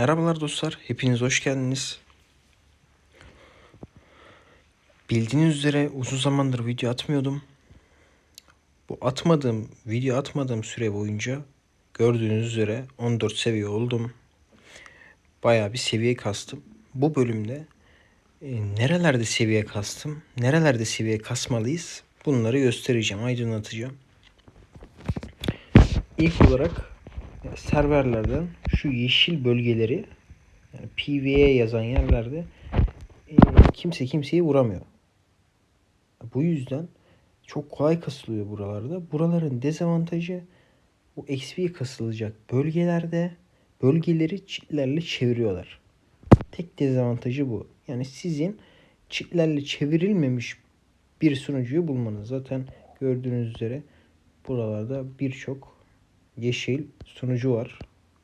Merhabalar dostlar, hepiniz hoş geldiniz. Bildiğiniz üzere uzun zamandır video atmıyordum. Bu atmadığım, video atmadığım süre boyunca gördüğünüz üzere 14 seviye oldum. Bayağı bir seviye kastım. Bu bölümde e, nerelerde seviye kastım, nerelerde seviye kasmalıyız bunları göstereceğim, aydınlatacağım. İlk olarak serverlerden şu yeşil bölgeleri yani PvE yazan yerlerde e, kimse kimseyi vuramıyor. Bu yüzden çok kolay kasılıyor buralarda. Buraların dezavantajı bu XP kasılacak bölgelerde bölgeleri çitlerle çeviriyorlar. Tek dezavantajı bu. Yani sizin çitlerle çevrilmemiş bir sunucuyu bulmanız. Zaten gördüğünüz üzere buralarda birçok yeşil sunucu var.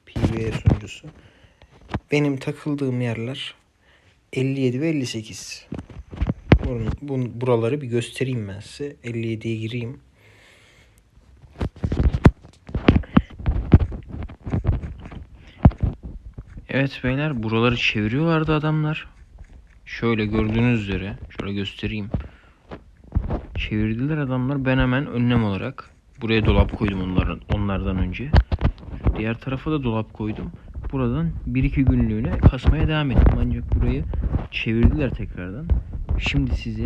PvE sunucusu. Benim takıldığım yerler 57 ve 58. Bunun, bun, buraları bir göstereyim ben size. 57'ye gireyim. Evet beyler buraları çeviriyorlardı adamlar. Şöyle gördüğünüz üzere şöyle göstereyim. Çevirdiler adamlar. Ben hemen önlem olarak buraya dolap koydum onların onlardan önce. Diğer tarafa da dolap koydum. Buradan 1-2 günlüğüne kasmaya devam ettim. Ancak burayı çevirdiler tekrardan. Şimdi size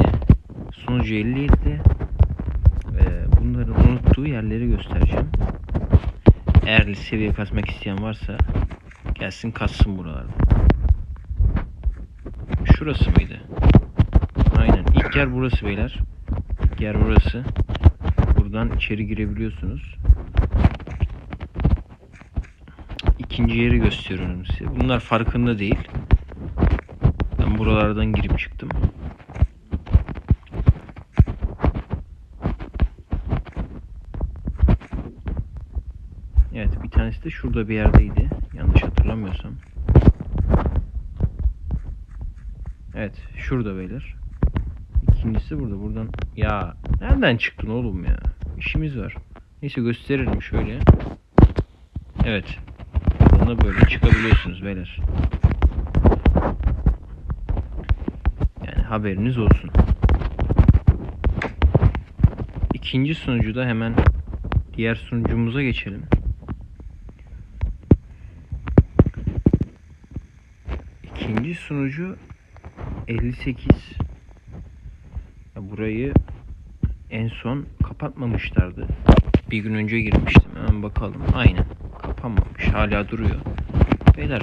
sonucu 57'de ve bunların unuttuğu yerleri göstereceğim. Eğer seviye kasmak isteyen varsa gelsin kassın buralarda. Şurası mıydı? Aynen. İlk yer burası beyler. İlk yer burası. Buradan içeri girebiliyorsunuz. İkinci yeri gösteriyorum size. Bunlar farkında değil. Ben buralardan girip çıktım. Evet bir tanesi de şurada bir yerdeydi. Yanlış hatırlamıyorsam. Evet şurada beyler. İkincisi burada. Buradan ya nereden çıktın oğlum ya? İşimiz var. Neyse gösterelim şöyle. Evet. Da böyle çıkabiliyorsunuz beyler. Yani haberiniz olsun. İkinci sunucuda hemen diğer sunucumuza geçelim. İkinci sunucu 58. Ya burayı en son kapatmamışlardı. Bir gün önce girmiştim. Hemen bakalım. Aynen. Kapanmamış. Hala duruyor. Beyler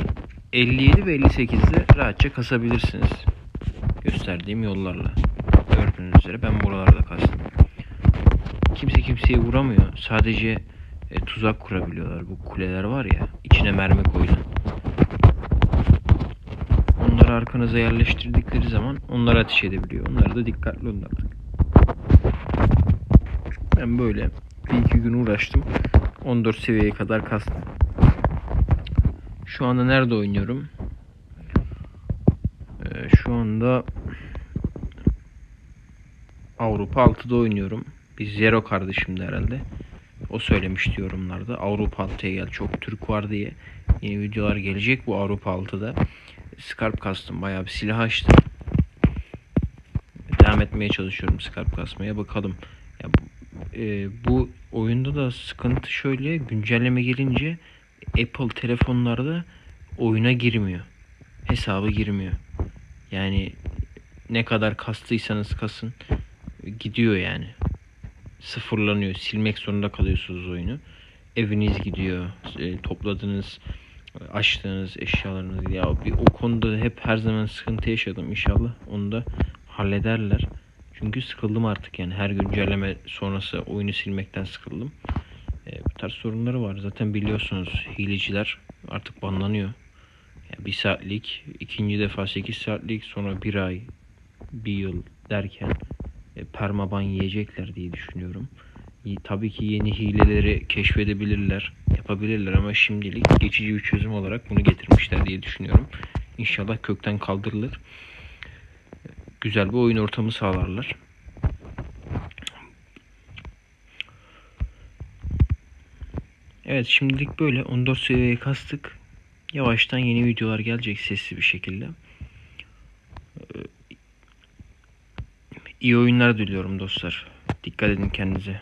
57 ve 58'de rahatça kasabilirsiniz. Gösterdiğim yollarla. Gördüğünüz üzere ben buralarda kastım. Kimse kimseyi vuramıyor. Sadece e, tuzak kurabiliyorlar. Bu kuleler var ya. içine mermi koyulan. Onları arkanıza yerleştirdikleri zaman onlar ateş edebiliyor. Onlara da dikkatli olun artık. Ben böyle bir iki gün uğraştım. 14 seviyeye kadar kastım. Şu anda nerede oynuyorum? Ee, şu anda Avrupa 6'da oynuyorum. Bir Zero kardeşim de herhalde. O söylemişti yorumlarda. Avrupa 6'ya gel. Çok Türk var diye. Yeni videolar gelecek bu Avrupa 6'da. Scarp kastım. Bayağı bir silah açtım. Devam etmeye çalışıyorum Scarp kasmaya. Bakalım. Ya e, bu oyunda da sıkıntı şöyle. Güncelleme gelince Apple telefonlarda oyuna girmiyor. Hesabı girmiyor. Yani ne kadar kastıysanız kasın gidiyor yani. Sıfırlanıyor. Silmek zorunda kalıyorsunuz oyunu. Eviniz gidiyor. E, topladığınız açtığınız eşyalarınız ya bir o konuda hep her zaman sıkıntı yaşadım inşallah onu da hallederler. Çünkü sıkıldım artık yani her güncelleme sonrası oyunu silmekten sıkıldım. E, bu tarz sorunları var. Zaten biliyorsunuz hileciler artık banlanıyor. Yani bir saatlik, ikinci defa 8 saatlik, sonra bir ay, bir yıl derken e, permaban yiyecekler diye düşünüyorum. Tabii ki yeni hileleri keşfedebilirler, yapabilirler ama şimdilik geçici bir çözüm olarak bunu getirmişler diye düşünüyorum. İnşallah kökten kaldırılır. Güzel bir oyun ortamı sağlarlar. Evet şimdilik böyle 14 seviyeye kastık. Yavaştan yeni videolar gelecek sesli bir şekilde. Ee, İyi oyunlar diliyorum dostlar. Dikkat edin kendinize.